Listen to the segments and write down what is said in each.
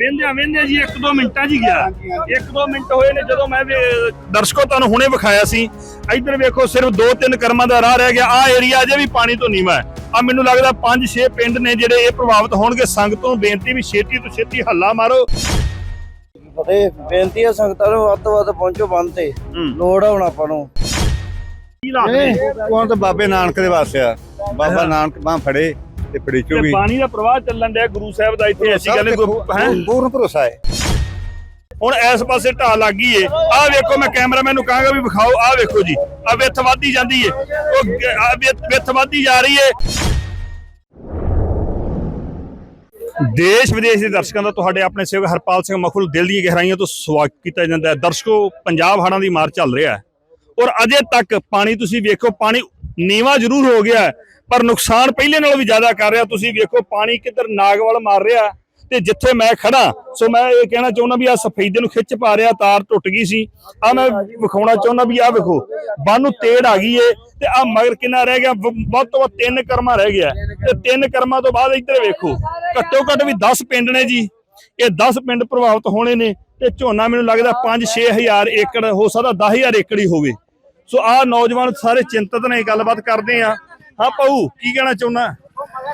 ਵੇਂਦਿਆਂ ਵੇਂਦਿਆਂ ਜੀ ਇੱਕ ਦੋ ਮਿੰਟਾਂ 'ਚ ਹੀ ਗਿਆ। ਇੱਕ ਦੋ ਮਿੰਟ ਹੋਏ ਨੇ ਜਦੋਂ ਮੈਂ ਵੇ- ਦਰਸ਼ਕੋ ਤੁਹਾਨੂੰ ਹੁਣੇ ਵਿਖਾਇਆ ਸੀ। ਇੱਧਰ ਵੇਖੋ ਸਿਰਫ ਦੋ ਤਿੰਨ ਕਰਮਾਂ ਦਾ ਰਾਹ ਰਹਿ ਗਿਆ। ਆ ਏਰੀਆ ਅਜੇ ਵੀ ਪਾਣੀ ਤੋਂ ਨੀਵਾਂ ਹੈ। ਆ ਮੈਨੂੰ ਲੱਗਦਾ 5-6 ਪਿੰਡ ਨੇ ਜਿਹੜੇ ਇਹ ਪ੍ਰਭਾਵਿਤ ਹੋਣਗੇ। ਸੰਗਤ ਨੂੰ ਬੇਨਤੀ ਵੀ ਛੇਤੀ ਤੋਂ ਛੇਤੀ ਹੱਲਾ ਮਾਰੋ। ਫਤਿਹ ਬੇਨਤੀ ਹੈ ਸੰਗਤਾਂ ਨੂੰ ਵੱਧ ਤੋਂ ਵੱਧ ਪਹੁੰਚੋ ਬੰਦ ਤੇ। ਲੋੜ ਆ ਹੁਣ ਆਪਾਂ ਨੂੰ। ਕੀ ਨੇ? ਉਹ ਤਾਂ ਬਾਬੇ ਨਾਨਕ ਦੇ ਵਾਸਤੇ ਆ? ਬਾਬਾ ਨਾਨਕ ਬਾਹ ਫੜੇ। ਤੇ ਫੜੀ ਤੇ ਚੋਗੀ ਪਾਣੀ ਦਾ ਪ੍ਰਵਾਹ ਚੱਲਣ ਡਿਆ ਗੁਰੂ ਸਾਹਿਬ ਦਾ ਇੱਥੇ ਐਸੀ ਗੱਲ ਹੈ? ਪੂਰਨ ਭਰੋਸਾ ਹੈ। ਹੁਣ ਇਸ ਪਾਸੇ ਢਾਹ ਲੱਗ ਗਈ ਏ। ਆਹ ਵੇਖੋ ਮੈਂ ਕੈਮਰਾਮੈਨ ਨੂੰ ਕਹਾਂਗਾ ਵੀ ਵਿਖਾਓ ਆਹ ਵੇਖੋ ਜੀ। ਆ ਵਿੱਥ ਵੱਧਦੀ ਜਾਂਦੀ ਏ। ਉਹ ਵਿੱਥ ਵੱਧਦੀ ਜਾ ਰਹੀ ਏ। ਦੇਸ਼ ਵਿਦੇਸ਼ ਦੇ ਦਰਸ਼ਕਾਂ ਦਾ ਤੁਹਾਡੇ ਆਪਣੇ ਸੇਵਕ ਹਰਪਾਲ ਸਿੰਘ ਮਖੁਲ ਦਿਲ ਦੀਆਂ ਗਹਿਰਾਈਆਂ ਤੋਂ ਸਵਾਗਤ ਕੀਤਾ ਜਾਂਦਾ ਹੈ। ਦਰਸ਼ਕੋ ਪੰਜਾਬ ਹੜ੍ਹਾਂ ਦੀ ਮਾਰ ਚੱਲ ਰਿਹਾ ਹੈ। ਔਰ ਅਜੇ ਤੱਕ ਪਾਣੀ ਤੁਸੀਂ ਵੇਖੋ ਪਾਣੀ ਨੀਵਾ ਜ਼ਰੂਰ ਹੋ ਗਿਆ ਹੈ, ਪਰ ਨੁਕਸਾਨ ਪਹਿਲੇ ਨਾਲੋਂ ਵੀ ਜ਼ਿਆਦਾ ਕਰ ਰਿਹਾ। ਤੁਸੀਂ ਵੇਖੋ, ਪਾਣੀ ਕਿੱਧਰ ਨਾਗਵਲ ਮਾਰ ਰਿਹਾ ਤੇ ਜਿੱਥੇ ਮੈਂ ਖੜਾ ਸੋ ਮੈਂ ਇਹ ਕਹਿਣਾ ਚਾਹੁੰਦਾ ਵੀ ਆ ਸਫੈਦੇ ਨੂੰ ਖਿੱਚ ਪਾ ਰਿਹਾ, ਤਾਰ ਟੁੱਟ ਗਈ ਸੀ। ਆ ਮੈਂ ਵਿਖਾਉਣਾ ਚਾਹੁੰਦਾ ਵੀ ਆ ਵੇਖੋ, ਬੰਨ ਨੂੰ ਤੇੜ ਆ ਗਈ ਏ ਤੇ ਆ ਮਗਰ ਕਿੰਨਾ ਰਹਿ ਗਿਆ, ਵ- ਵੱਧ ਤੋਂ ਵੱਧ ਤਿੰਨ ਕਰਮਾ ਰਹਿ ਗਿਆ। ਤੇ ਤਿੰਨ ਕਰਮਾਂ ਤੋਂ ਬਾਅਦ ਇੱਧਰ ਵੇਖੋ, ਘੱਟੋ ਘੱਟ ਵੀ 10 ਪਿੰਡ ਨੇ ਜੀ। ਇਹ 10 ਪਿੰਡ ਪ੍ਰਭਾਵਿਤ ਹੋਣੇ ਨੇ ਤੇ ਝੋਨਾ ਮੈਨੂੰ ਲੱਗਦਾ 5-6 ਹਜ਼ਾਰ ਏਕੜ, ਹੋ ਸਕਦਾ 10000 ਏਕੜ ਹੀ ਹੋਵੇ। ਸੋ ਆ ਨੌਜਵਾਨ ਸਾਰੇ ਚਿੰਤਤ ਨੇ, ਗੱਲਬਾਤ ਕਰਦੇ ਆ। ਹਾਂ ਪਾਉ ਕੀ ਕਹਿਣਾ ਚਾਹੁੰਦਾ?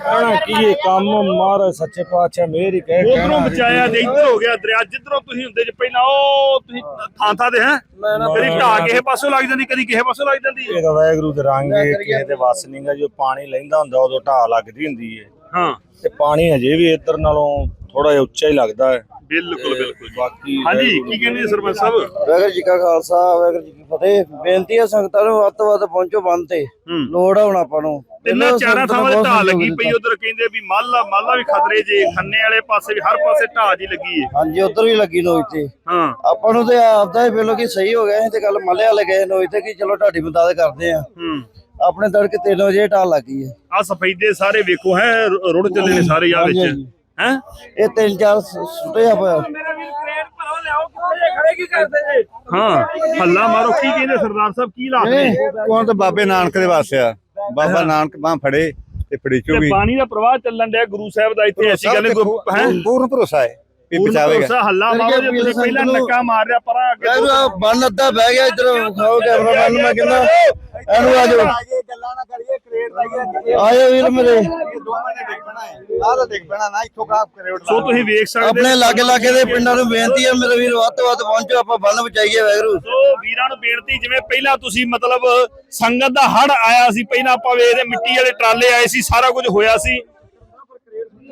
ਕਹਿਣਾ ਕੀ ਇਹ ਕੰਮ? ਮਹਾਰਾਜ ਸੱਚੇ ਪਾਤਸ਼ਾਹ ਮੇਰ ਹੀ ਕਹੇ ਉਧਰੋਂ ਬਚਾਇਆ ਤੇ ਇੱਧਰ ਹੋ ਗਿਆ ਦਰਿਆ ਜਿੱਧਰੋਂ ਤੁਸੀਂ ਹੁੰਦੇ ਜੇ ਪਹਿਲਾਂ ਉਹ ਤੁਸੀਂ ਥਾਂ ਥਾਂ ਦੇ ਹੈ? ਕਦੀ ਢਾਹ ਕਿਸੇ ਪਾਸੋਂ ਲੱਗ ਜਾਂਦੀ ਕਦੀ ਕਿਸੇ ਪਾਸੋਂ ਲੱਗ ਜਾਂਦੀ। ਇਹ ਤਾਂ ਵਾਹਿਗੁਰੂ ਦੇ ਰੰਗ ਹੈ ਕਿਸੇ ਦੇ ਵੱਸ ਨਹੀਂ ਗਾ ਜੋ ਪਾਣੀ ਲੈਂਦਾ ਹੁੰਦਾ ਉਦੋਂ ਢਾਹ ਲੱਗਦੀ ਹੁੰਦੀ ਹੈ ਹਾਂ। ਤੇ ਪਾਣੀ ਹਜੇ ਵੀ ਇੱਧਰ ਨਾਲੋਂ ਥੋੜਾ ਜਿਹਾ ਉੱਚਾ ਹੀ ਲੱਗਦਾ ਹੈ ਬਿਲਕੁਲ ਬਿਲਕੁਲ ਬਾਕੀ ਹਾਂਜੀ ਕੀ ਕਹਿੰਦੇ ਸਰਪੰਚ ਸਾਹਿਬ? ਵਾਹਿਗੁਰੂ ਜੀ ਕਾ ਖਾਲਸਾ ਵਾਹਿਗੁਰੂ ਜੀ ਕੀ ਫਤਿਹ। ਬੇਨਤੀ ਹੈ ਸੰਗਤਾਂ ਨੂੰ ਵੱਧ ਤੋਂ ਵੱਧ ਪਹੁੰਚੋ ਬੰਦ ਤੇ। ਲੋੜ ਆ ਹੁਣ ਆਪਾਂ ਨੂੰ। ਤਿੰਨਾਂ ਚਾਰਾਂ ਥਾਵਾਂ ਤੇ ਢਾਹ ਲੱਗੀ ਪਈ। ਉਧਰ ਕਹਿੰਦੇ ਵੀ ਮਾਲਾ ਮਾਲਾ ਵੀ ਖਤਰੇ ਜੇ ਖੰਨੇ ਵਾਲੇ ਪਾਸੇ ਵੀ ਹਰ ਪਾਸੇ ਢਾਹ ਜੀ ਲੱਗੀ ਹੈ ਹਾਂਜੀ ਉਧਰ ਵੀ ਲੱਗੀ ਨੋਈ ਤੇ। ਹਾਂ। ਆਪਾਂ ਨੂੰ ਤੇ ਆਪਦਾ ਹੀ ਪਹਿਲੋਂ ਕੀ ਸਹੀ ਹੋ ਗਿਆ ਸੀ ਤੇ ਗੱਲ ਮੱਲੇ ਵਾਲੇ ਗਏ ਨੋਈ ਤੇ ਕਿ ਚਲੋ ਤੁਹਾਡੀ ਮਦਦ ਕਰਦੇ ਆ ਹੂੰ। ਆਪਣੇ ਤੜਕੇ 3 ਵਜੇ ਢਾਲ ਲੱਗੀ ਹੈ ਆ ਸਫੈਦੇ ਸਾਰੇ ਵੇਖੋ ਹੈ ਰੁੜ ਚੱਲੇ ਨੇ ਸਾਰੇ ਆ ਵਿੱਚ। ਹੈ? ਇਹ ਤਿੰਨ ਚਾਰ ਸੁੱਟਿਆ ਹੋਇਆ। ਹਾਂ ਹੱਲਾ ਮਾਰੋ ਕੀ ਕਹਿੰਦੇ ਸਰਦਾਰ ਸਾਹਿਬ ਕੀ ਲਾ ਰਹੇ ਕੋਣ ਤਾਂ ਬਾਬੇ ਨਾਨਕ ਦੇ ਵਾਸਿਆ ਬਾਬਾ ਨਾਨਕ ਬਾਹ ਫੜੇ ਤੇ ਫੜੀਚੋ ਵੀ। ਪਾਣੀ ਦਾ ਪ੍ਰਵਾਹ ਚੱਲਣ ਡਿਆ ਗੁਰੂ ਸਾਹਿਬ ਦਾ ਇੱਥੇ ਐਸੀ ਗੱਲ ਹੈ? ਪੂਰਨ ਭਰੋਸਾ ਹੈ ਵੀ ਬਚਾਵੇਗਾ। ਹੱਲਾ ਮਾਰੋ ਜੇ ਤੁਸੀਂ ਪਹਿਲਾਂ ਨੱਕਾ ਮਾਰ ਰਿਆ ਪਰਾਂ ਅੱਗੇ ਬੰਨ ਅੱਧਾ ਬਹਿ ਗਿਆ ਇਧਰ ਖਾਓ ਕੈਮਰਾਮੈਨ ਮੈਂ ਕਹਿੰਦਾ ਇਹਨੂੰ ਆਜੋ ਆਏ ਵੀਰ ਮੇਰੇ। ਆਪਣੇ ਲਾਗੇ ਲਾਗੇ ਦੇ ਪਿੰਡਾਂ ਨੂੰ ਬੇਨਤੀ ਹੈ ਮੇਰੇ ਵੀਰ ਵੱਧ ਤੋਂ ਵੱਧ ਪਹੁੰਚੋ ਆਪਾਂ ਬੰਨ ਬਚਾਈਏ ਵੈਗਰੂ ਸੋ ਵੀਰਾਂ ਨੂੰ ਬੇਨਤੀ ਜਿਵੇਂ ਪਹਿਲਾਂ ਤੁਸੀਂ ਮਤਲਬ ਸੰਗਤ ਦਾ ਹੜ ਆਇਆ ਸੀ ਪਹਿਲਾਂ ਆਪਾਂ ਵੇਖਦੇ ਮਿੱਟੀ ਵਾਲੇ ਟਰਾਲੇ ਆਏ ਸੀ ਸਾਰਾ ਕੁਝ ਹੋਇਆ ਸੀ।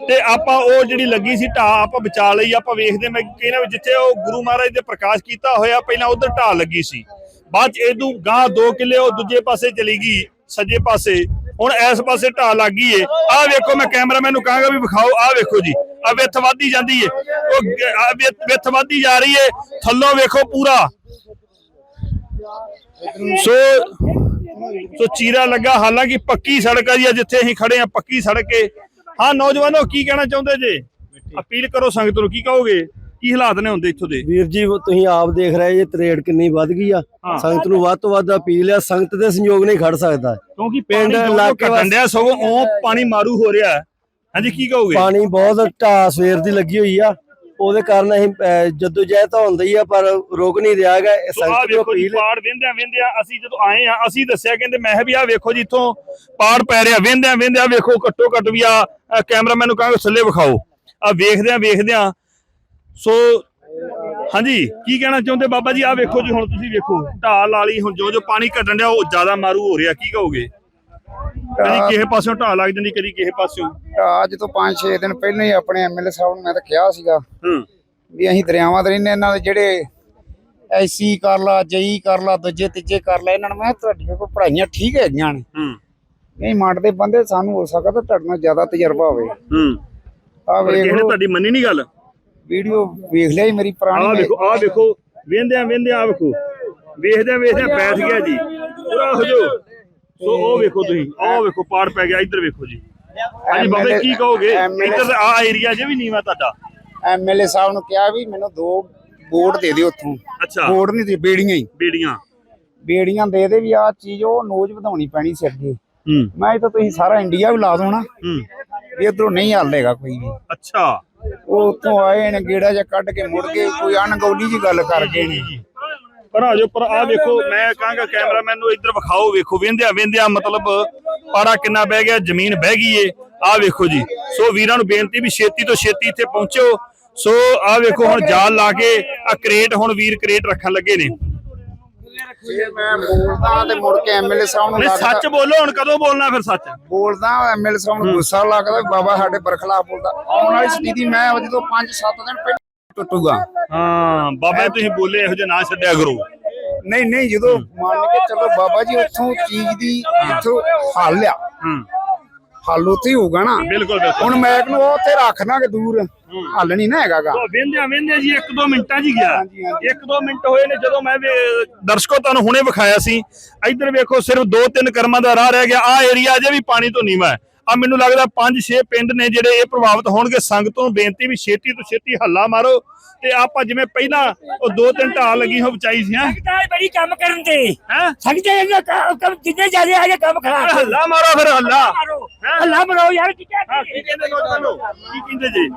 ਤੇ ਆਪਾਂ ਉਹ ਜਿਹੜੀ ਲੱਗੀ ਸੀ ਢਾ ਆਪਾਂ ਬਚਾ ਲਈ ਆਪਾਂ ਵੇਖਦੇ ਮੈਂ ਕਿਹਨਾਂ ਵਿੱਚ ਜਿੱਥੇ ਉਹ ਗੁਰੂ ਮਹਾਰਾਜ ਦੇ ਪ੍ਰਕਾਸ਼ ਕੀਤਾ ਹੋਇਆ ਪਹਿਲਾਂ ਉਧਰ ਢਾ ਲੱਗੀ ਸੀ। ਬਾਅਦ ਚ ਇਹਦੂ ਗਾਂ 2 ਕਿਲੇ ਉਹ ਦੂਜੇ ਪਾਸੇ ਚਲੀ ਗਈ ਸੱਜੇ ਪਾਸੇ। ਹੁਣ ਇਸ ਪਾਸੇ ਢਾਹ ਲੱਗ ਗਈ ਏ। ਆਹ ਵੇਖੋ ਮੈਂ ਕੈਮਰਾਮੈਨ ਨੂੰ ਕਹਾਂਗਾ ਵੀ ਵਿਖਾਓ ਆਹ ਵੇਖੋ ਜੀ। ਆ ਵਿੱਥ ਵੱਧਦੀ ਜਾਂਦੀ ਏ। ਉਹ ਵਿੱਥ- ਵੱਧਦੀ ਜਾ ਰਹੀ ਏ। ਥੱਲੋਂ ਵੇਖੋ ਪੂਰਾ। ਸੋ ਸੋ ਚੀਰਾ ਲੱਗਾ। ਹਾਲਾਂਕਿ ਪੱਕੀ ਸੜਕ ਆ ਜੀ ਜਿੱਥੇ ਅਸੀਂ ਖੜੇ ਆ ਪੱਕੀ ਸੜਕ ਏ। ਹਾਂ ਨੌਜਵਾਨੋ ਕੀ ਕਹਿਣਾ ਚਾਹੁੰਦੇ ਜੇ? ਅਪੀਲ ਕਰੋ ਸੰਗਤ ਨੂੰ ਕੀ ਕਹੋਗੇ? ਕੀ ਹਾਲਾਤ ਨੇ ਹੁੰਦੇ ਇੱਥੋਂ ਦੇ? ਵੀਰ ਜੀ ਤੁਸੀਂ ਆਪ ਦੇਖ ਰਹੇ ਜੇ ਤਰੇੜ ਕਿੰਨੀ ਵੱਧ ਗਈ ਆ। ਸੰਗਤ ਨੂੰ ਵੱਧ ਤੋਂ ਵੱਧ ਅਪੀਲ ਆ ਸੰਗਤ ਦੇ ਸੰਯੋਗ ਨਹੀਂ ਖੜ ਸਕਦਾ। ਕਿਉਂਕਿ ਪਿੰਡ ਇਲਾਕੇ ਡੰਡਿਆ ਸਗੋਂ ਉਹ ਪਾਣੀ ਮਾਰੂ ਹੋ ਰਿਹਾ। ਹਾਂਜੀ ਕੀ ਕਹੋਗੇ? ਪਾਣੀ ਬਹੁਤ ਢਾਹ ਸਵੇਰ ਦੀ ਲੱਗੀ ਹੋਈ ਆ। ਉਹਦੇ ਕਾਰਨ ਅਸੀਂ ਅਹ, ਜੱਦੋ-ਜਹਿਦ ਤਾਂ ਹੁੰਦਾ ਹੀ ਆ ਪਰ ਰੁਕ ਨਹੀਂ ਰਿਹਾ ਹੈਗਾ। ਸੰਗਤ ਨੂੰ ਅਪੀਲ ਪਾੜ ਵਿੰਦਿਆਂ ਵਿੰਦਿਆਂ ਅਸੀਂ ਜਦੋਂ ਆਏ ਆ ਅਸੀਂ ਦੱਸਿਆ ਕਹਿੰਦੇ ਮੈਂ ਵੀ ਆਹ ਵੇਖੋ ਜੀ ਇੱਥੋਂ ਪਾੜ ਪੈ ਰਿਹਾ। ਵਿੰਦਿਆਂ ਵਿੰਦਿਆਂ ਵੇਖੋ ਘੱਟੋ ਘੱਟ ਵੀ ਆ ਕੈਮਰਾਮੈਨ ਨੂੰ ਕਹਾਂਗੇ ਥੱਲੇ ਵਿਖਾਓ। ਆ ਵੇਖਦਿਆਂ ਵੇਖਦਿਆਂ ਸੋ ਹਾਂਜੀ ਕੀ ਕਹਿਣਾ ਚਾਹੁੰਦੇ ਬਾਬਾ ਜੀ? ਆਹ ਵੇਖੋ ਜੀ ਹੁਣ ਤੁਸੀਂ ਵੇਖੋ ਢਾਲ ਵਾਲੀ ਹੁਣ ਜੋ ਜੋ ਪਾਣੀ ਘਟਣ ਡਿਆ ਉਹ ਜ਼ਿਆਦਾ ਮਾਰੂ ਹੋ ਰਿਹਾ ਕੀ ਕਹੋਗੇ? ਕਦੀ ਕਿਸੇ ਪਾਸਿਓਂ ਢਾਲ ਲੱਗ ਜਾਂਦੀ ਕਦੀ ਕਿਸੇ ਪਾਸਿਓਂ? ਅੱਜ ਤੋਂ 5-6 ਦਿਨ ਪਹਿਲਾਂ ਹੀ ਆਪਣੇ ਐਮਐਲਏ ਸਾਹਿਬ ਨੂੰ ਮੈਂ ਤਾਂ ਕਿਹਾ ਸੀਗਾ ਹੂੰ। ਵੀ ਅਸੀਂ ਦਰਿਆਵਾਂ ਦੇ ਰਹਿੰਦੇ ਇਹਨਾਂ ਦੇ ਜਿਹੜੇ ਐਸੀ ਕਰ ਲਾ ਜਈ ਕਰ ਲਾ ਦੂਜੇ ਤੀਜੇ ਕਰ ਲਾ ਇਹਨਾਂ ਨੂੰ ਮੈਂ ਕਿਹਾ ਤੁਹਾਡੀਆਂ ਕੋਲ ਪੜ੍ਹਾਈਆਂ ਠੀਕ ਹੈਗੀਆਂ ਨੇ। ਹੂੰ। ਨਹੀਂ ਮੰਡਦੇ ਬੰਦੇ ਸਾਨੂੰ ਹੋ ਸਕਦਾ ਤੁਹਾਡੇ ਨਾਲ ਜ਼ਿਆਦਾ ਤਜਰਬਾ ਹੋਵੇ। ਹੂੰ। ਆ ਵੇਖ ਲਓ। ਤੁਹਾਡੀ ਮੰਨੀ ਨਹੀਂ ਗੱਲ? ਵੀਡੀਓ ਵੇਖ ਲਿਆ ਹੀ ਮੇਰੀ ਆਹ ਪੁਰਾਣੀ ਵੇਖੋ ਆਹ ਵੇਖੋ ਵੇਂਦਿਆਂ ਵੇਂਦਿਆਂ ਆਹ ਵੇਖੋ ਵੇਖਦਿਆਂ ਵੇਖਦਿਆਂ ਬੈਠ ਗਿਆ ਜੀ। ਪੂਰਾ ਹੋ ਜੋ ਸੋ ਉਹ ਵੇਖੋ ਤੁਸੀਂ ਆਹ ਵੇਖੋ ਪਾੜ ਪੈ ਗਿਆ ਇੱਧਰ ਵੇਖੋ ਜੀ। ਹਾਂਜੀ ਬਾਬੇ ਕੀ ਕਹੋਗੇ? ਇੱਧਰ ਆ ਏਰੀਆ ਜੇ ਵੀ ਨੀਵਾ ਤੁਹਾਡਾ। ਐਮਐਲਏ ਸਾਹਿਬ ਨੂੰ ਕਿਹਾ ਵੀ ਮੈਨੂੰ ਦੋ ਬੋਰਡ ਦੇ ਦਿਓ ਉੱਥੋਂ। ਅੱਛਾ। ਬੋਰਡ ਨਹੀਂ ਦੇ ਬੇੜੀਆਂ ਹੀ। ਬੇੜੀਆਂ। ਬੇੜੀਆਂ ਦੇ ਦੇ ਵੀ ਆ ਚੀਜ਼ ਉਹ ਨੋਜ ਵਧਾਉਣੀ ਪੈਣੀ ਸੀ ਅੱਗੇ। ਹੂੰ। ਮੈਂ ਤਾਂ ਤੁਸੀਂ ਸਾਰਾ ਇੰਡੀਆ ਵੀ ਲਾ ਦੋ ਨਾ। ਹੂੰ। ਵੀ ਇਧਰੋਂ ਨਹੀਂ ਹੱਲ ਹੈਗਾ ਕੋਈ ਵੀ। ਅੱਛਾ। ਉਹ ਉੱਥੋਂ ਆਏ ਨੇ, ਗੇੜਾ ਜਿਹਾ ਕੱਢ ਕੇ ਮੁੜ ਕੇ ਕੋਈ ਅਣਗੌਲੀ ਜੀ ਗੱਲ ਕਰ ਗਏ ਨੇ ਪਰ ਆ ਪਰ ਆ ਵੇਖੋ, ਮੈਂ ਕਹਾਂਗਾ ਕੈਮਰਾਮੈਨ ਨੂੰ ਇੱਧਰ ਵਿਖਾਓ, ਵੇਖੋ, ਵੇਂਦਿਆ ਵੇਂਦਿਆ ਮਤਲਬ ਪਾੜਾ ਕਿੰਨਾ ਬਹਿ ਗਿਆ, ਜ਼ਮੀਨ ਬਹਿ ਗਈ ਏ। ਆ ਵੇਖੋ ਜੀ। ਸੋ ਵੀਰਾਂ ਨੂੰ ਬੇਨਤੀ ਵੀ ਛੇਤੀ ਤੋਂ ਛੇਤੀ ਇੱਥੇ ਪਹੁੰਚੋ। ਸੋ ਆ ਵੇਖੋ, ਹੁਣ ਜਾਲ ਲਾ ਕੇ ਆ ਕਰੇਟ ਹੁਣ ਵੀਰ ਕਰੇਟ ਰੱਖਣ ਲੱਗੇ ਨੇ। ਜੇ ਮੈਂ ਬੋਲਦਾ ਤੇ ਮੁੜ ਕੇ ਐਮਐਲਏ ਸਾਹਿਬ ਨੂੰ ਨਹੀਂ ਲੱਗਦਾ ਸੱਚ ਬੋਲੋ ਹੁਣ ਕਦੋਂ ਬੋਲਣਾ ਫਿਰ ਸੱਚ? ਬੋਲਦਾ ਐਮਐਲਏ ਸਾਹਿਬ ਨੂੰ ਗੁੱਸਾ ਲੱਗਦਾ ਵੀ ਬਾਬਾ ਸਾਡੇ ਬਰਖਲਾਫ ਬੋਲਦਾ। ਆਉਣ ਵਾਲੀ ਸਥਿਤੀ ਮੈਂ ਜਦੋਂ 5-7 ਦਿਨ ਪਹਿਲਾਂ ਟੁੱਟੂਗਾ। ਹਾਂ ਬਾਬਾ ਤੁਸੀਂ ਬੋਲੇ ਇਹੋ ਜਿਹਾ ਨਾ ਛੱਡਿਆ ਕਰੋ। ਨਹੀਂ ਨਹੀਂ ਜਦੋਂ ਮੰਨ ਕੇ ਚਲੋ ਬਾਬਾ ਜੀ ਉੱਥੋਂ ਚੀਜ਼ ਦੀ ਇੱਥੋਂ ਹੱਲ ਆ। ਹੂੰ। ਹੱਲ ਉੱਥੇ ਹੀ ਹੋਊਗਾ ਨਾ। ਬਿਲਕੁਲ ਬਿਲਕੁਲ। ਹੁਣ ਮੈਕ ਨੂੰ ਉਹ ਉੱਥੇ ਰੱਖਣਾ ਕਿ ਦੂਰ। ਹੱਲ ਨਹੀਂ ਨਾ ਹੈਗਾਗਾ। ਵੇਂਦਿਆ ਵੇਂਦਿਆ ਜੀ ਇੱਕ ਦੋ ਮਿੰਟਾਂ 'ਚ ਹੀ ਗਿਆ। ਹਾਂਜੀ, ਹਾਂਜੀ। ਇੱਕ ਦੋ ਮਿੰਟ ਹੋਏ ਨੇ ਜਦੋਂ ਮੈਂ ਵੇ- ਦਰਸ਼ਕੋ ਤੁਹਾਨੂੰ ਹੁਣੇ ਵਿਖਾਇਆ ਸੀ। ਇੱਧਰ ਵੇਖੋ ਸਿਰਫ ਦੋ ਤਿੰਨ ਕਰਮਾਂ ਦਾ ਰਾਹ ਰਹਿ ਗਿਆ। ਆ ਏਰੀਆ ਅਜੇ ਵੀ ਪਾਣੀ ਤੋਂ ਨੀਵਾਂ ਹੈ। ਆ ਮੈਨੂੰ ਲੱਗਦਾ ਪੰਜ ਛੇ ਪਿੰਡ ਨੇ ਜਿਹੜੇ ਇਹ ਪ੍ਰਭਾਵਿਤ ਹੋਣਗੇ। ਸੰਗਤ ਤੋਂ ਬੇਨਤੀ ਵੀ ਛੇਤੀ ਤੋਂ ਛੇਤੀ ਹੱਲਾ ਮਾਰੋ ਤੇ ਆਪਾਂ ਜਿਵੇਂ ਪਹਿਲਾਂ ਉਹ ਦੋ ਤਿੰਨ ਢਾਲ ਲੱਗੀ ਹੋ ਬਚਾਈ ਸੀ ਹੈ? ਸਕਦਾ ਹੈ ਬੜੀ ਕੰਮ ਕਰਨ ਤੇ। ਹੈ? ਸਕਦੇ ਇਹਨਾਂ ਕੰਮ ਜਿੰਨੇ ਜ਼ਿਆਦਾ ਆ ਜੇ ਕੰਮ ਖਰਾਬ ਹੱਲਾ ਮਾਰੋ ਫਿਰ ਹੱਲਾ। ਹੱਲਾ ਮਾਰੋ। ਯਾਰ ਕੀ ਕਹਿੰਦੇ ਕੀ ਕਹਿੰਦੇ ਜੀ?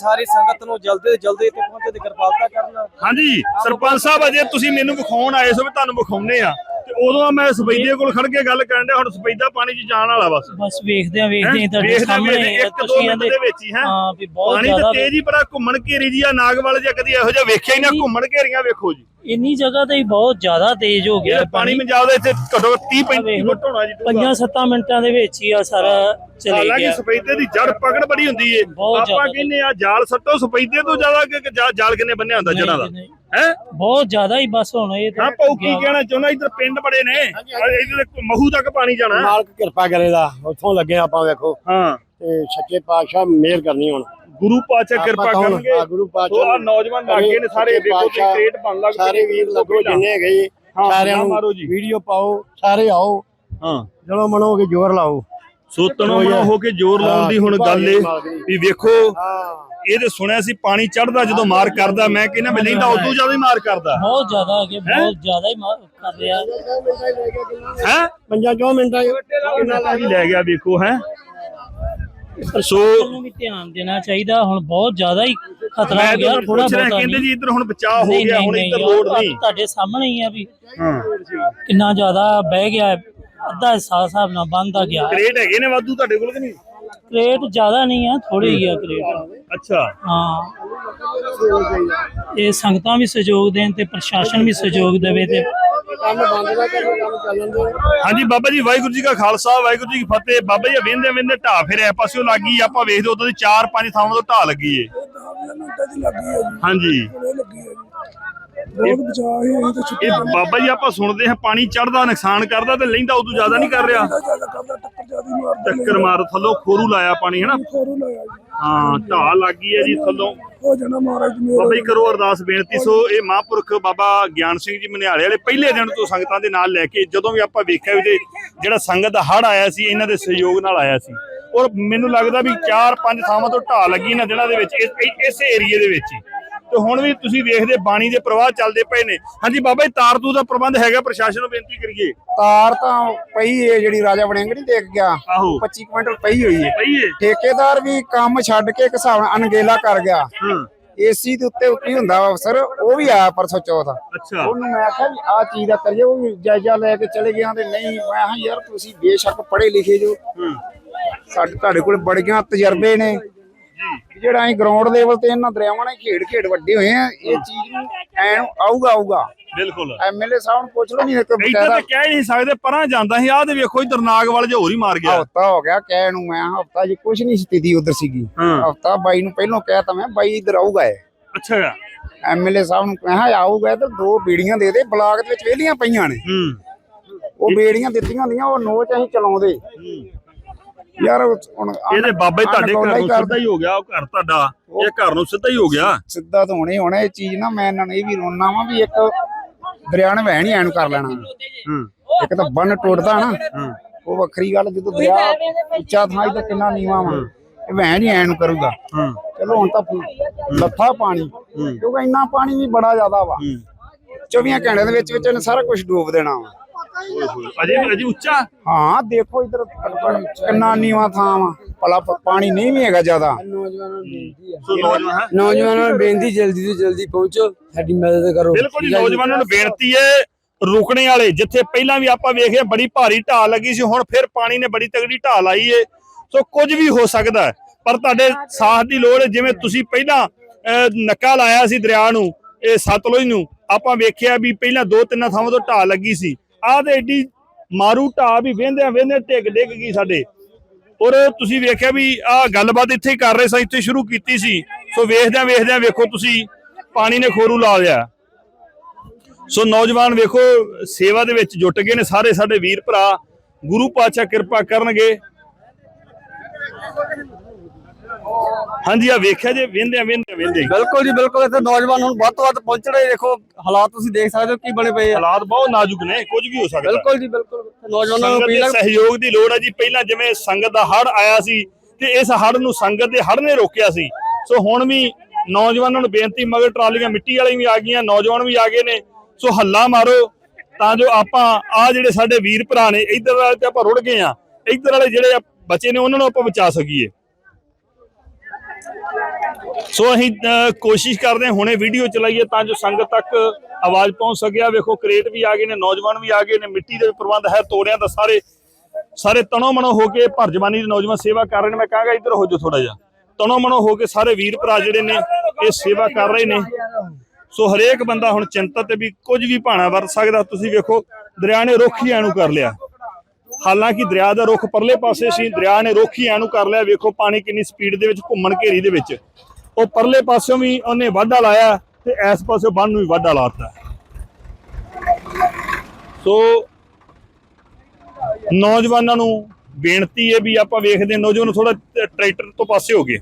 ਸਾਰੀ ਸੰਗਤ ਨੂੰ ਜਲਦੀ ਤੋਂ ਜਲਦੀ ਇੱਥੇ ਪਹੁੰਚੇ ਦੀ ਕਿਰਪਾਲਤਾ ਕਰਨ। ਹਾਂਜੀ ਸਰਪੰਚ ਸਾਹਿਬ ਅਜੇ ਤੁਸੀਂ ਮੈਨੂੰ ਵਿਖਾਉਣ ਆਏ ਸੋ ਵੀ ਤੁਹਾਨੂੰ ਵਿਖਾਉਨੇ ਆ ਤੇ ਉਦੋਂ ਮੈਂ ਸਫੈਦੇ ਕੋਲ ਖੜ ਕੇ ਗੱਲ ਕਰਨ ਡਿਆ ਹੁਣ ਸਫੈਦਾ ਪਾਣੀ 'ਚ ਜਾਣ ਵਾਲਾ ਬਸ ਬਸ ਵੇਖਦੇ ਆ ਵੇਖਦੇ ਆ? ਤੁਹਾਡੇ ਸਾਹਮਣੇ ਤੁਸੀਂ ਮਿੰਟ ਕਹਿੰਦੇ ਦੇ ਵਿੱਚ ਹੀ, ਹੈਂ? ਹਾਂ ਵੀ ਬਹੁਤ ਪਾਣੀ ਜ਼ਿਆਦਾ ਤੇ ਤੇਜ਼ ਬੜਾ ਘੁੰਮਣ ਘੇਰੀ ਜੀ ਆ ਨਾਗਵਾਲ ਜਿਹਾ ਕਦੀ ਇਹੋ ਜਿਹਾ ਵੇਖਿਆ ਹੀ ਨਾ ਘੁੰਮਣ ਘੇਰੀਆਂ ਵੇਖੋ ਜੀ ਇੰਨੀ ਜਗ੍ਹਾ ਤੇ ਹੀ ਬਹੁਤ ਜ਼ਿਆਦਾ ਤੇਜ਼ ਹੋ ਗਿਆ ਪਾਣੀ ਪੰਜਾਬ ਦਾ ਇੱਥੇ ਘੱਟੋ 30 35 ਵੇਖ ਲਓ। ਫੁੱਟ ਹੋਣਾ ਜੀ। ਪੰਜਾਂ ਸੱਤਾਂ ਮਿੰਟਾਂ ਦੇ ਵਿੱਚ ਹੀ ਆ ਸਾਰਾ ਚਲੇ ਹਾਲਾਂਕਿ ਗਿਆ ਸਫੈਦੇ ਦੀ ਜੜ ਪਕੜ ਬੜੀ ਹੁੰਦੀ ਏ ਆਪਾਂ। ਕਹਿੰਦੇ ਆ ਜਾਲ ਸੱਟੋ ਸਫੈਦੇ ਤੋਂ ਜ਼ਿਆਦਾ ਕਿ ਜਾ- ਜਾਲ ਕਿੰਨੇ ਬੰਨਿਆ ਹੁੰਦਾ ਜੜਾਂ ਦਾ ਹੈ? ਬਹੁਤ ਜ਼ਿਆਦਾ ਹੀ ਬਸ ਹੁਣ ਇਹ ਹਾਂ ਪਾਉ ਕੀ ਕਹਿਣਾ ਚਾਹੁੰਦਾ? ਇੱਧਰ ਪਿੰਡ ਬੜੇ ਨੇ। ਇੱਧਰ ਮਹੂ ਤੱਕ ਪਾਣੀ ਜਾਣਾ। ਮਾਲਕ ਕਿਰਪਾ ਕਰੇਗਾ ਉੱਥੋਂ ਲੱਗੇ ਆਪਾਂ ਵੇਖੋ। ਹਾਂ। ਤੇ ਸੱਚੇ ਪਾਤਸ਼ਾਹ ਮਿਹਰ ਕਰਨੀ ਹੁਣ। ਗੁਰੂ ਪਾਤਸ਼ਾਹ ਕਿਰਪਾ? ਕਰਨਗੇ। ਗੁਰੂ ਪਾਤਸ਼ਾਹ ਆ ਨੌਜਵਾਨ ਲੱਗੇ ਨੇ ਸਾਰੇ ਵੇਖੋ ਤੇ ਕ੍ਰੇਟ ਬਣ ਲੱਗ ਸਾਰੇ ਵੀਰ ਲੱਗੋ। ਜਿੰਨੇ ਗਏ ਸਾਰਿਆਂ ਨਾ ਨੂੰ ਮਾਰੋ ਜੀ। ਵੀਡੀਓ ਪਾਓ ਸਾਰੇ ਆਓ। ਹਾਂ। ਚਲੋ ਮਨੋਗੇ ਜ਼ੋਰ ਲਾਓ। ਸੋ ਤਨੋ ਮਨੋ ਹੋ। ਕੇ ਜ਼ੋਰ ਲਾਉਣ ਦੀ ਹੁਣ ਗੱਲ ਏ ਵੀ ਵੇਖੋ। ਹਾਂ। ਇਹ ਤੇ ਸੁਣਿਆ ਸੀ ਪਾਣੀ ਚੜਦਾ ਜਦੋਂ ਮਾਰ ਕਰਦਾ ਮੈਂ ਕਹਿੰਦਾ ਮੈਂ ਲੈਂਦਾ ਉਦੋਂ ਜ਼ਿਆਦਾ ਹੀ ਮਾਰ ਕਰਦਾ। ਬਹੁਤ ਜ਼ਿਆਦਾ ਅੱਗੇ ਬਹੁਤ ਜ਼ਿਆਦਾ ਹੀ ਮਾ- ਕਰ ਰਿਹਾ। ਹੈ? ਪੰਜਾਂ ਚੋਂ ਮਿੰਟਾਂ ਚ ਕਿੰਨਾ ਲਾ ਲੈ ਗਿਆ ਵੇਖੋ ਹੈ? ਸੋ ਨੂੰ ਵੀ ਧਿਆਨ ਦੇਣਾ ਚਾਹੀਦਾ ਹੁਣ ਬਹੁਤ ਜ਼ਿਆਦਾ ਹੀ ਖਤਰਾ ਹੋ ਗਿਆ ਤਾਂ ਥੋੜਾ ਪੁੱਛ ਰਿਹਾ ਬਹੁਤਾ ਕਹਿੰਦੇ ਨਹੀਂ ਜੀ ਇੱਧਰ ਹੁਣ ਬਚਾਅ ਹੋ ਨਹੀਂ, ਗਿਆ ਨਹੀਂ, ਹੁਣ ਨਹੀਂ, ਇੱਧਰ ਤਾਂ ਨਹੀਂ। ਤੁਹਾਡੇ ਸਾਹਮਣੇ ਹੀ ਆ ਵੀ ਹਾਂ। ਕਿੰਨਾ ਜ਼ਿਆਦਾ ਬਹਿ ਗਿਆ। ਅੱਧਾ ਹਿੱਸਾ ਹਿਸਾਬ ਨਾਲ ਬੰਦਾ ਗਿਆ। ਕ੍ਰੇਟ ਹੈਗੇ ਨੇ ਵਾਧੂ ਤੁਹਾਡੇ ਕੋਲ ਕਿ ਨਹੀਂ? ਕ੍ਰੇਟ ਜ਼ਿਆਦਾ ਨਹੀਂ ਆ ਥੋੜੇ ਹੀ ਆ ਕ੍ਰੇਟ ਅੱਛਾ। ਹਾਂ। ਇਹ ਸੰਗਤਾਂ ਵੀ ਸਹਿਯੋਗ ਦੇਣ ਤੇ ਪ੍ਰਸ਼ਾਸਨ ਵੀ ਸਹਿਯੋਗ ਦੇਵੇ ਤੇ ਕੰਮ ਬੰਦ ਨਾ ਕਰੋ ਕੰਮ ਚੱਲਣ ਦਿਓ ਹਾਂਜੀ ਬਾਬਾ ਜੀ ਵਾਹਿਗੁਰੂ ਜੀ ਕਾ ਖਾਲਸਾ ਵਾਹਿਗੁਰੂ ਜੀ ਕੀ ਫਤਿਹ। ਬਾਬਾ ਜੀ ਵੇਂਦੇ ਵੇਂਦੇ ਢਾਹ ਫਿਰਿਆ ਪਾਸਿਓ ਲੱਗੀ ਆਪਾਂ ਵੇਖਦੇ ਉਦੋਂ ਦੀ 4-5 ਥਾਵਾਂ ਤੋਂ ਢਾਹ ਲੱਗੀ ਏ। ਹਾਂਜੀ। ਇਹ ਬਾਬਾ ਜੀ ਆਪਾਂ ਸੁਣਦੇ ਹਾਂ ਪਾਣੀ ਚੜਦਾ ਨੁਕਸਾਨ ਕਰਦਾ ਤੇ ਲੈਂਦਾ ਉਦੋਂ ਜ਼ਿਆਦਾ ਨਹੀਂ ਕਰ ਰਿਹਾ। ਟੱਕਰ ਮਾਰ ਥੱਲੋਂ ਖੋਰੂ ਲਾਇਆ ਪਾਣੀ ਹਨਾ? ਖੋਰੂ ਲਾਇਆ ਜੀ। ਹਾਂ ਢਾਹ ਲੱਗੀ ਹੈ ਜੀ ਥੱਲੋਂ। ਹੋ ਜਾਣਾ ਮਹਾਰਾਜ ਦੀ ਮਿਹਰ ਬਾਬਾ ਜੀ ਕਰੋ ਅਰਦਾਸ ਬੇਨਤੀ। ਸੋ ਇਹ ਮਹਾਂਪੁਰਖ ਬਾਬਾ ਗਿਆਨ ਸਿੰਘ ਜੀ ਮਨਿਆਲੇ ਵਾਲੇ ਪਹਿਲੇ ਦਿਨ ਤੋਂ ਸੰਗਤਾਂ ਦੇ ਨਾਲ ਲੈ ਕੇ ਜਦੋਂ ਵੀ ਆਪਾਂ ਵੇਖਿਆ ਵੀ ਜਿਹੜਾ ਸੰਗਤ ਦਾ ਹੜ ਆਇਆ ਸੀ ਇਹਨਾਂ ਦੇ ਸਹਿਯੋਗ ਨਾਲ ਆਇਆ ਸੀ। ਔਰ ਮੈਨੂੰ ਲੱਗਦਾ ਵੀ 4-5 ਥਾਵਾਂ ਤੋਂ ਢਾਹ ਲੱਗੀ ਇਹਨਾਂ ਦਿਨਾਂ ਦੇ ਵਿੱਚ ਇਸੇ ਏਰੀਏ ਦੇ ਵਿੱਚ ਹੀ। ਤੇ ਹੁਣ ਵੀ ਤੁਸੀਂ ਵੇਖਦੇ ਬਾਣੀ ਦੇ ਪ੍ਰਵਾਹ ਚੱਲਦੇ ਪਏ ਨੇ। ਹਾਂਜੀ ਬਾਬਾ ਜੀ ਤਾਰਤੂ ਦਾ ਪ੍ਰਬੰਧ ਹੈਗਾ ਪ੍ਰਸ਼ਾਸਨ ਨੂੰ ਬੇਨਤੀ ਕਰੀਏ। ਤਾਰ ਤਾਂ ਪਈ ਏ ਜਿਹੜੀ ਰਾਜਾ ਵੜਿੰਗ ਨਹੀਂ ਦੇਖ ਗਿਆ। ਆਹੋ। 25 ਕੁਇੰਟਲ ਪਈ ਹੋਈ ਏ। ਪਈਏ ਠੇਕੇਦਾਰ ਵੀ ਕੰਮ ਛੱਡ ਕੇ ਇੱਕ ਹਿਸਾਬ ਨਾਲ ਅਣਗੇਲਾ ਕਰ ਗਿਆ। ਹਾਂ। ਏਸੀ ਦੇ ਉੱਤੇ ਉੱਤੇ ਹੁੰਦਾ ਵਾ ਅਫਸਰ ਉਹ ਵੀ ਆਇਆ ਪਰਸੋਂ ਚੌਥ। ਅੱਛਾ। ਉਹਨੂੰ ਮੈਂ ਆਖਿਆ ਵੀ ਆਹ ਚੀਜ਼ ਦਾ ਕਰੀਏ ਉਹ ਵੀ ਜਾਇਜ਼ਾ ਲੈ ਕੇ ਚਲੇ ਗਿਆ ਤੇ ਨਹੀਂ ਮੈਂ ਕਿਹਾ ਯਾਰ ਤੁਸੀਂ ਬੇਸ਼ੱਕ ਪੜ੍ਹੇ ਲਿਖੇ ਜੋ। ਹੂੰ। ਸਾਡੇ ਤੁਹਾਡੇ ਕੋਲ ਬੜੀਆਂ ਤਜਰਬੇ ਨੇ। ਜਿਹੜਾ ਅਸੀਂ ਗਰਾਊਂਡ ਲੈਵਲ ਤੇ ਇਹਨਾਂ ਦਰਿਆਵਾਂ ਨਾਲ ਖੇਡ ਖੇਡ ਵੱਡੇ ਹੋਏ ਆ ਇਹ ਚੀਜ਼ ਨੂੰ ਐਨ ਆਊਗਾ ਆਊਗਾ। ਬਿਲਕੁਲ। ਐਮਐਲਏ ਸਾਹਿਬ ਨੂੰ ਪੁੱਛ ਲਓ ਨਹੀਂ ਇੱਕ ਇੱਧਰ ਤੇ ਕਹਿ ਨਹੀਂ ਸਕਦੇ ਪਰਾਂ ਜਾਂਦਾ ਸੀ। ਆਹ ਤੇ ਵੇਖੋ ਇਧਰ ਨਾਗਵਾਲ ਜਿਹਾ ਹੋਰ ਹੀ ਮਾਰ ਗਿਆ। ਹਫਤਾ ਹੋ ਗਿਆ ਕਹਿ ਨੂੰ ਮੈਂ ਹਫਤਾ ਜੀ ਕੁਝ ਨਹੀਂ ਸਥਿਤੀ ਉਧਰ ਸੀਗੀ। ਹਫਤਾ ਬਾਈ ਨੂੰ ਪਹਿਲਾਂ ਕਹਿਤਾ ਮੈਂ ਬਾਈ ਇੱਧਰ ਆਊਗਾ ਇਹ। ਅੱਛਾ। ਐਮਐਲਏ ਸਾਹਿਬ ਨੂੰ ਕਿਹਾ ਆਊਗਾ ਤੇ ਦੋ ਬੀੜੀਆਂ ਦੇ ਦੇ ਬਲਾਕ ਦੇ ਵਿੱਚ ਵਿਹਲੀਆਂ ਪਈਆਂ ਨੇ। ਹੂੰ। ਉਹ ਬੀੜੀਆਂ ਦਿੱਤੀਆਂ ਹੁੰਦੀਆਂ ਉਹ ਨੋਚ ਅਸੀਂ ਚਲਾਉਂਦੇ। ਯਾਰ ਹੁਣ ਇਹਦੇ ਬਾਬੇ ਤੁਹਾਡੇ ਘਰ ਹੀ ਨੂੰ। ਸਿੱਧਾ ਹੀ ਹੋ ਗਿਆ ਉਹ ਘਰ ਤੁਹਾਡਾ ਇਹ ਘਰ ਨੂੰ ਸਿੱਧਾ ਹੀ ਹੋ ਗਿਆ। ਸਿੱਧਾ ਤਾਂ ਹੋਣੇ ਹੋਣਾ ਇਹ ਚੀਜ਼ ਨਾ ਮੈਂ ਇਹਨਾਂ ਨੂੰ ਇਹ ਵੀ ਰੋਣਾ ਵਾ ਵੀ ਇੱਕ ਦਰਿਆ ਨੇ ਵਹਿਣ ਹੀ ਐਨ ਕਰ ਲੈਣਾ। ਹੂੰ। ਇੱਕ ਤਾਂ ਬੰਨ ਟੁੱਟਦਾ ਨਾ ਉਹ ਵੱਖਰੀ ਗੱਲ ਜਦੋਂ ਦਰਿਆ ਉੱਚਾ ਥਾਂ ਤੇ ਕਿੰਨਾ ਨੀਵਾ ਵਾ ਇਹ ਵਹਿਣ ਹੀ ਐਨ ਕਰੂਗਾ। ਹੂੰ। ਚਲੋ ਹੁਣ ਤਾਂ ਲੱਥਾ ਪਾਣੀ ਕਿਉਂਕਿ ਇੰਨਾ ਪਾਣੀ ਵੀ ਬੜਾ ਜ਼ਿਆਦਾ ਵਾ। 24 ਘੰਟਿਆਂ ਦੇ ਵਿੱਚ ਵਿੱਚ ਇਹਨੇ ਸਾਰਾ ਕੁਝ ਡੋਬ ਦੇਣਾ ਵਾ। ਅਜੇ ਵੀ ਅਜੇ ਉੱਚਾ? ਹਾਂ ਦੇਖੋ ਇਧਰ ਕਿੰਨਾ ਨੀਵਾ ਥਾਂ ਵਾ। ਭਲਾ ਪ- ਪਾਣੀ ਨਹੀਂ ਵੀ ਹੈਗਾ ਜ਼ਿਆਦਾ। ਸੋ ਨੌਜਵਾਨ ਹੈ ਨੌਜਵਾਨਾਂ ਨੂੰ ਬੇਨਤੀ ਜਲਦੀ ਤੋਂ ਜਲਦੀ ਪਹੁੰਚੋ ਸਾਡੀ ਮਦਦ ਕਰੋ। ਬਿਲਕੁਲ ਜੀ ਨੌਜਵਾਨਾਂ ਨੂੰ ਬੇਨਤੀ ਹੈ ਰੁਕਣੇ ਵਾਲੇ ਜਿੱਥੇ ਪਹਿਲਾਂ ਵੀ ਆਪਾਂ ਵੇਖਿਆ ਬੜੀ ਭਾਰੀ ਢਾਲ ਲੱਗੀ ਸੀ ਹੁਣ ਫਿਰ ਪਾਣੀ ਨੇ ਬੜੀ ਤਗੜੀ ਢਾਲ ਲਾਈ ਏ। ਸੋ ਕੁਝ ਵੀ ਹੋ ਸਕਦਾ। ਪਰ ਤੁਹਾਡੇ ਸਾਥ ਦੀ ਲੋੜ ਹੈ ਜਿਵੇਂ ਤੁਸੀਂ ਪਹਿਲਾਂ ਨੱਕਾ ਲਾਇਆ ਸੀ ਦਰਿਆ ਨੂੰ ਇਹ ਸਤਲੁਜ ਨੂੰ ਆਪਾਂ ਵੇਖਿਆ ਵੀ ਪਹਿਲਾਂ ਦੋ ਤਿੰਨ ਥਾਵਾਂ ਤੋਂ ਢਾਲ ਲੱਗੀ ਸੀ। ਆਹ ਤੇ ਏਡੀ ਮਾਰੂ ਢਾਹ ਵੀ ਵੇਂਦਿਆਂ ਵੇਂਦਿਆਂ ਢਿੱਗ ਡਿੱਗ ਗਈ ਸਾਡੇ। ਔਰ ਤੁਸੀਂ ਵੇਖਿਆ ਵੀ ਆਹ ਗੱਲਬਾਤ ਇੱਥੇ ਹੀ ਕਰ ਰਹੇ ਸਾਂ, ਇੱਥੇ ਸ਼ੁਰੂ ਕੀਤੀ ਸੀ। ਸੋ ਵੇਖਦਿਆਂ ਵੇਖਦਿਆਂ ਵੇਖੋ ਤੁਸੀਂ, ਪਾਣੀ ਨੇ ਖੋਰੂ ਲਾ ਲਿਆ। ਸੋ ਨੌਜਵਾਨ ਵੇਖੋ, ਸੇਵਾ ਦੇ ਵਿੱਚ ਜੁਟ ਗਏ ਨੇ ਸਾਰੇ ਸਾਡੇ ਵੀਰ ਭਰਾ। ਗੁਰੂ ਪਾਤਸ਼ਾਹ ਕਿਰਪਾ ਕਰਨਗੇ। ਹਾਂਜੀ ਆ ਵੇਖਿਆ ਜੇ ਵੇਂਦੇ ਵੇਂਦੇ ਵੇਂਦੇ ਬਿਲਕੁਲ ਜੀ ਬਿਲਕੁਲ। ਇੱਥੇ ਨੌਜਵਾਨ ਹੁਣ ਵੱਧ ਤੋਂ ਵੱਧ ਪਹੁੰਚਣੇ ਦੇਖੋ ਹਾਲਾਤ ਤੁਸੀਂ ਦੇਖ ਸਕਦੇ ਹੋ ਕੀ ਬਣੇ ਪਏ ਆ। ਹਾਲਾਤ ਬਹੁਤ ਨਾਜ਼ੁਕ ਨੇ ਕੁਝ ਵੀ ਹੋ ਸਕਦਾ। ਬਿਲਕੁਲ ਜੀ ਬਿਲਕੁਲ। ਨੌਜਵਾਨਾਂ ਨੂੰ ਹੈ ਸਹਿਯੋਗ ਦੀ ਲੋੜ ਹੈ ਜੀ। ਪਹਿਲਾਂ ਜਿਵੇਂ ਸੰਗਤ ਦਾ ਹੜ ਆਇਆ ਸੀ ਤੇ ਇਸ ਹੜ ਨੂੰ ਸੰਗਤ ਦੇ ਹੜ ਨੇ ਰੋਕਿਆ ਸੀ। ਸੋ ਹੁਣ ਵੀ ਨੌਜਵਾਨਾਂ ਨੂੰ ਬੇਨਤੀ ਮਗਰ ਟਰਾਲੀਆਂ ਮਿੱਟੀ ਵਾਲੀਆਂ ਵੀ ਆ ਗਈਆਂ ਨੌਜਵਾਨ ਵੀ ਆ ਗਏ ਨੇ। ਸੋ ਹੱਲਾ ਮਾਰੋ ਤਾਂ ਜੋ ਆਪਾਂ ਆ ਜਿਹੜੇ ਸਾਡੇ ਵੀਰ ਭਰਾ ਨੇ ਇੱਧਰ ਵਾਲੇ ਤੇ ਆਪਾਂ ਰੁੜ ਗਏ ਆ ਇੱਧਰ ਵਾਲੇ ਜਿਹੜੇ ਆ ਬੱਚੇ ਨੇ ਉਹਨਾਂ ਨੂੰ ਆਪਾਂ ਬਚਾ ਸਕੀਏ। ਸੋ ਅਸੀਂ ਅਹ, ਕੋਸ਼ਿਸ਼ ਕਰਦੇ ਹਾਂ ਹੁਣੇ ਵੀਡੀਓ ਚਲਾਈਏ ਤਾਂ ਜੋ ਸੰਗਤ ਤੱਕ ਆਵਾਜ਼ ਪਹੁੰਚ ਸਕਿਆ ਵੇਖੋ ਕ੍ਰੇਟ ਵੀ ਆ ਗਏ ਨੇ ਨੌਜਵਾਨ ਵੀ ਆ ਗਏ ਨੇ ਮਿੱਟੀ ਦੇ ਪ੍ਰਬੰਧ ਹੈ ਤੋੜਿਆਂ ਦਾ ਸਾਰੇ ਸਾਰੇ ਤਣੋ ਮਨੋ ਹੋ ਕੇ ਭਰ ਜਵਾਨੀ ਦੇ ਨੌਜਵਾਨ ਸੇਵਾ ਕਰ ਰਹੇ ਨੇ। ਮੈਂ ਕਹਾਂਗਾ ਇੱਧਰ ਹੋ ਜਾਓ ਥੋੜਾ ਜਿਹਾ। ਤਣੋ ਮਨੋ ਹੋ ਕੇ ਸਾਰੇ ਵੀਰ ਭਰਾ ਜਿਹੜੇ ਨੇ ਇਹ ਸੇਵਾ ਕਰ ਰਹੇ ਨੇ। ਸੋ ਹਰੇਕ ਬੰਦਾ ਹੁਣ ਚਿੰਤਤ ਤੇ ਵੀ ਕੁਝ ਵੀ ਭਾਣਾ ਵਰਤ ਸਕਦਾ। ਤੁਸੀਂ ਵੇਖੋ ਦਰਿਆ ਨੇ ਰੁੱਖ ਹੀ ਐਨੂੰ ਕਰ ਲਿਆ। ਹਾਲਾਂਕਿ ਦਰਿਆ ਦਾ ਰੁੱਖ ਪਰਲੇ ਪਾਸੇ ਸੀ ਦਰਿਆ ਨੇ ਰੁੱਖ ਹੀ ਐਨੂੰ ਕਰ ਲਿਆ। ਵੇਖੋ ਪਾਣੀ ਕਿੰਨੀ ਸਪੀਡ ਦੇ ਵਿੱਚ ਘੁੰਮਣ ਘੇਰੀ ਦੇ ਵਿੱਚ। ਉਹ ਪਰਲੇ ਪਾਸਿਓਂ ਵੀ ਉਹਨੇ ਵਾਧਾ ਲਾਇਆ ਤੇ ਇਸ ਪਾਸਿਓਂ ਬੰਨ ਨੂੰ ਵੀ ਵਾਧਾ ਲਾਤਾ ਸੋ ਨੌਜਵਾਨਾਂ ਨੂੰ ਬੇਨਤੀ ਹੈ ਵੀ ਆਪਾਂ ਵੇਖਦੇ ਹਾਂ, ਨੌਜਵਾਨ ਥੋੜਾ ਟਰੈਕਟਰ ਤੋਂ ਪਾਸੇ ਹੋ ਗਏ।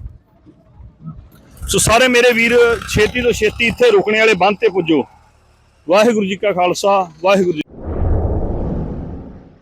ਸੋ ਸਾਰੇ ਮੇਰੇ ਵੀਰ ਛੇਤੀ ਤੋਂ ਛੇਤੀ ਇੱਥੇ ਰੁਕਣੇ ਵਾਲੇ ਬੰਦ ਤੇ ਪੁੱਜੋ। ਵਾਹਿਗੁਰੂ ਜੀ ਕਾ ਖਾਲਸਾ, ਵਾਹਿਗੁਰੂ ਜੀ